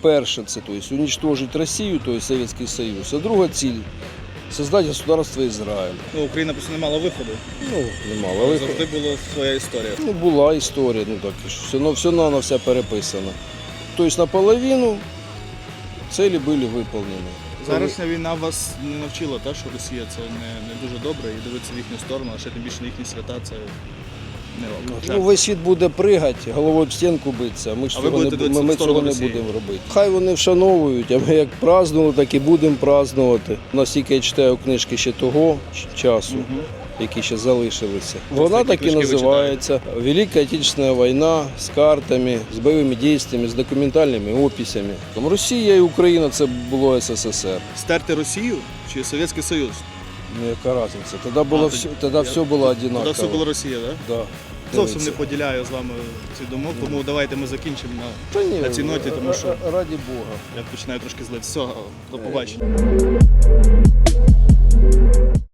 Перше це то есть, уничтожить Росію, то есть Советский Союз. А друга ціль создать государство Ізраїль. Ну, Україна просто не мала виходу. Ну, немало. Але Завжди була своя історія. ну, була історія, ну так, і все, ну, все на все переписано. Тобто наполовину цілі були виповнені. Зарашня війна вас не навчила, та, що Росія це не, не дуже добре і дивитися в їхню сторону, а ще тим більше на їхні свята це не. Ну, весь світ буде пригати, головою в стінку битися. Ми ж цього, не, ми, ми цього не будемо робити. Хай вони вшановують, а ми як празднували, так і будемо празднувати. Наскільки я читаю книжки ще того часу, які ще залишилися. Вона так і називається Велика Отечественна війна з картами, з бойовими дійствами, з документальними описями. Там Росія і Україна це було СССР. Стерти Росію чи Совєтський Союз? Ну яка різниця? Тоді було А, все, тоді- тоді я- все було одинаково. Тоді все було Росія, так? Да. Зовсім Дивіться. не поділяю з вами цю думок, тому давайте ми закінчимо на Та ні, на цій ноті, тому що- р- раді Бога. я починаю трошки злитися. Все, до побачення.